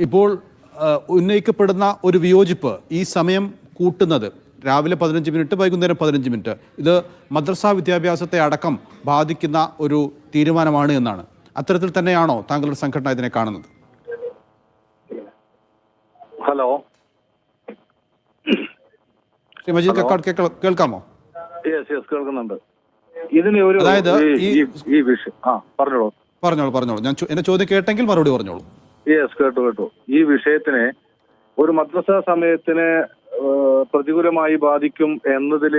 ഇപ്പോൾ ഉന്നയിക്കപ്പെടുന്ന ഒരു വിയോജിപ്പ് ഈ സമയം കൂട്ടുന്നത്. രാവിലെ പതിനഞ്ച് മിനിറ്റ് വൈകുന്നേരം പതിനഞ്ച് മിനിറ്റ്. ഇത് മദ്രസ വിദ്യാഭ്യാസത്തെ അടക്കം ബാധിക്കുന്ന ഒരു തീരുമാനമാണ് എന്നാണ്. അത്തരത്തിൽ തന്നെയാണോ താങ്കളുടെ സംഘടന ഇതിനെ കാണുന്നത്? ഹലോ. ശ്രീ മജീദ് കക്കാട് കേൾക്ക- കേൾക്കാമോ? കേൾക്കുന്നുണ്ട്. ഇതിന് ഒരു അതായത് ഈ- വിഷയം പറഞ്ഞോളൂ. പറഞ്ഞോളൂ പറഞ്ഞോളൂ. ഞാൻ എന്റെ ചോദ്യം കേട്ടെങ്കിൽ മറുപടി പറഞ്ഞോളൂ. യെസ് കേട്ടു കേട്ടു. ഈ വിഷയത്തിനെ ഒരു മദ്രസ സമയത്തിന് പ്രതികൂലമായി ബാധിക്കും എന്നതിൽ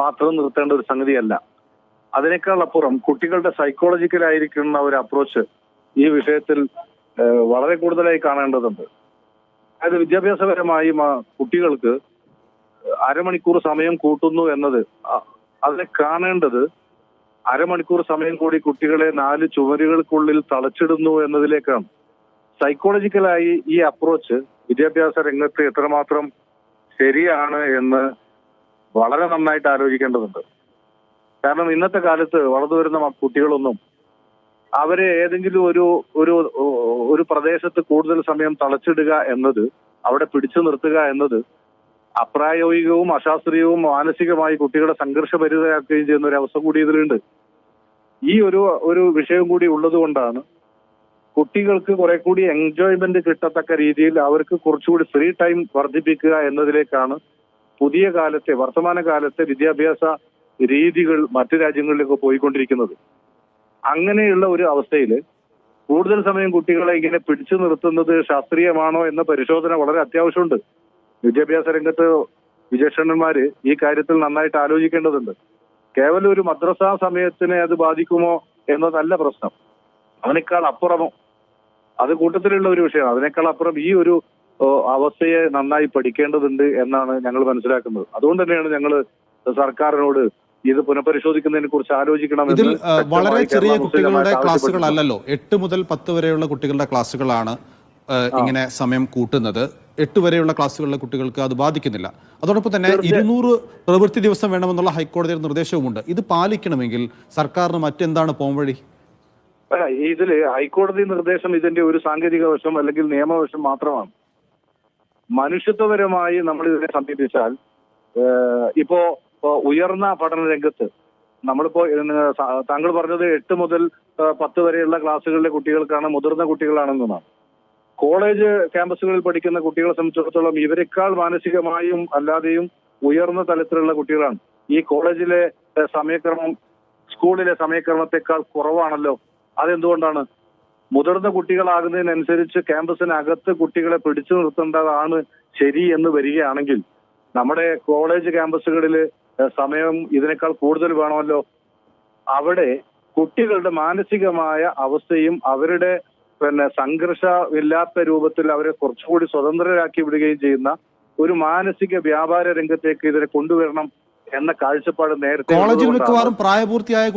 മാത്രം നിർത്തേണ്ട ഒരു സംഗതിയല്ല. അതിനേക്കാൾ അപ്പുറം കുട്ടികളുടെ സൈക്കോളജിക്കലായിരിക്കുന്ന ഒരു അപ്രോച്ച് ഈ വിഷയത്തിൽ വളരെ കൂടുതലായി കാണേണ്ടതുണ്ട്. അതായത് വിദ്യാഭ്യാസപരമായി കുട്ടികൾക്ക് അരമണിക്കൂർ സമയം കൂട്ടുന്നു എന്നത് അതിനെ കാണേണ്ടത് അരമണിക്കൂർ സമയം കൂടി കുട്ടികളെ നാല് ചുവരുകൾക്കുള്ളിൽ തളച്ചിടുന്നു എന്നതിലേക്കാണ്. സൈക്കോളജിക്കലായി ഈ അപ്രോച്ച് വിദ്യാഭ്യാസ രംഗത്ത് എത്രമാത്രം ശരിയാണ് എന്ന് വളരെ നന്നായിട്ട് ആലോചിക്കേണ്ടതുണ്ട്. കാരണം ഇന്നത്തെ കാലത്ത് വളർന്നു വരുന്ന കുട്ടികളൊന്നും അവരെ ഏതെങ്കിലും ഒരു ഒരു ഒരു പ്രദേശത്ത് കൂടുതൽ സമയം തളച്ചിടുക എന്നത് അവിടെ പിടിച്ചു നിർത്തുക എന്നത് അപ്രായോഗികവും അശാസ്ത്രീയവും മാനസികമായി കുട്ടികളെ സംഘർഷഭരിതരാക്കുകയും ചെയ്യുന്ന ഒരു അവസ്ഥ കൂടി ഇതിലുണ്ട്. ഈ ഒരു ഒരു വിഷയം കൂടി ഉള്ളത് കൊണ്ടാണ് കുട്ടികൾക്ക് കുറെ കൂടി എൻജോയ്മെന്റ് കിട്ടത്തക്ക രീതിയിൽ അവർക്ക് കുറച്ചുകൂടി ഫ്രീ ടൈം വർദ്ധിപ്പിക്കുക എന്നതിലേക്കാണ് പുതിയ കാലത്തെ വർത്തമാന കാലത്തെ വിദ്യാഭ്യാസ രീതികൾ മറ്റു രാജ്യങ്ങളിലേക്ക് പോയിക്കൊണ്ടിരിക്കുന്നത്. അങ്ങനെയുള്ള ഒരു അവസ്ഥയിൽ കൂടുതൽ സമയം കുട്ടികളെ ഇങ്ങനെ പിടിച്ചു നിർത്തുന്നത് ശാസ്ത്രീയമാണോ എന്ന പരിശോധന വളരെ അത്യാവശ്യമുണ്ട്. വിദ്യാഭ്യാസ രംഗത്ത് വിചക്ഷണന്മാര് ഈ കാര്യത്തിൽ നന്നായിട്ട് ആലോചിക്കേണ്ടതുണ്ട്. കേവലം ഒരു മദ്രസ സമയത്തിനെ അത് ബാധിക്കുമോ എന്നതല്ല പ്രശ്നം. അതിനേക്കാൾ അപ്പുറമോ. അത് കൂട്ടത്തിലുള്ള ഒരു വിഷയമാണ് അതിനേക്കാൾ അപ്പുറം ഈ ഒരു അവസ്ഥയെ നന്നായി പഠിക്കേണ്ടതുണ്ട് എന്നാണ് ഞങ്ങൾ മനസ്സിലാക്കുന്നത്. അതുകൊണ്ട് തന്നെയാണ് ഞങ്ങൾ സർക്കാരിനോട് ഇത് പുനഃപരിശോധിക്കുന്നതിനെ കുറിച്ച് ആലോചിക്കണം ഇതിൽ വളരെ ചെറിയ കുട്ടികളുടെ. ക്ലാസ്സുകളല്ലല്ലോ. എട്ട് മുതൽ പത്ത് വരെയുള്ള കുട്ടികളുടെ ക്ലാസ്സുകളാണ് ഇങ്ങനെ സമയം കൂട്ടുന്നത്. എട്ട് വരെയുള്ള ക്ലാസ്സുകളിലെ കുട്ടികൾക്ക് അത് ബാധിക്കുന്നില്ല. അതോടൊപ്പം തന്നെ ഇരുന്നൂറ് പ്രവൃത്തി ദിവസം വേണമെന്നുള്ള ഹൈക്കോടതിയുടെ നിർദ്ദേശവുമുണ്ട്. ഇത് പാലിക്കണമെങ്കിൽ സർക്കാരിന് മറ്റെന്താണ് പോംവഴി ഇതിൽ ഹൈക്കോടതി നിർദ്ദേശം ഇതിന്റെ ഒരു സാങ്കേതിക വശം അല്ലെങ്കിൽ നിയമവശം മാത്രമാണ്. മനുഷ്യത്വപരമായി നമ്മൾ ഇതിനെ സമീപിച്ചാൽ ഇപ്പോ ഉയർന്ന പഠന രംഗത്ത് നമ്മളിപ്പോ താങ്കൾ പറഞ്ഞത് എട്ട് മുതൽ പത്ത് വരെയുള്ള ക്ലാസ്സുകളിലെ കുട്ടികൾക്കാണ് മുതിർന്ന കുട്ടികളാണെന്നാണ്. കോളേജ് ക്യാമ്പസുകളിൽ പഠിക്കുന്ന കുട്ടികളെ സംബന്ധിച്ചിടത്തോളം ഇവരെക്കാൾ മാനസികമായും അല്ലാതെയും ഉയർന്ന തലത്തിലുള്ള കുട്ടികളാണ്. ഈ കോളേജിലെ സമയക്രമം സ്കൂളിലെ സമയക്രമത്തെക്കാൾ കുറവാണല്ലോ. അതെന്തുകൊണ്ടാണ്? മുതിർന്ന കുട്ടികളാകുന്നതിനനുസരിച്ച് ക്യാമ്പസിനകത്ത് കുട്ടികളെ പിടിച്ചു നിർത്തേണ്ടതാണ് ശരി എന്ന് വരികയാണെങ്കിൽ നമ്മുടെ കോളേജ് ക്യാമ്പസുകളിൽ സമയം ഇതിനേക്കാൾ കൂടുതൽ വേണമല്ലോ. അവിടെ കുട്ടികളുടെ മാനസികമായ അവസ്ഥയും അവരുടെ പിന്നെ സംഘർഷമില്ലാത്ത രൂപത്തിൽ അവരെ കുറച്ചുകൂടി സ്വതന്ത്രരാക്കി വിടുകയും ചെയ്യുന്ന ഒരു മാനസിക വ്യാപാര രംഗത്തേക്ക് ഇതിനെ കൊണ്ടുവരണം എന്ന കാഴ്ചപ്പാട് നേരത്തെ കോളേജിൽ പ്രായപൂർത്തിയായ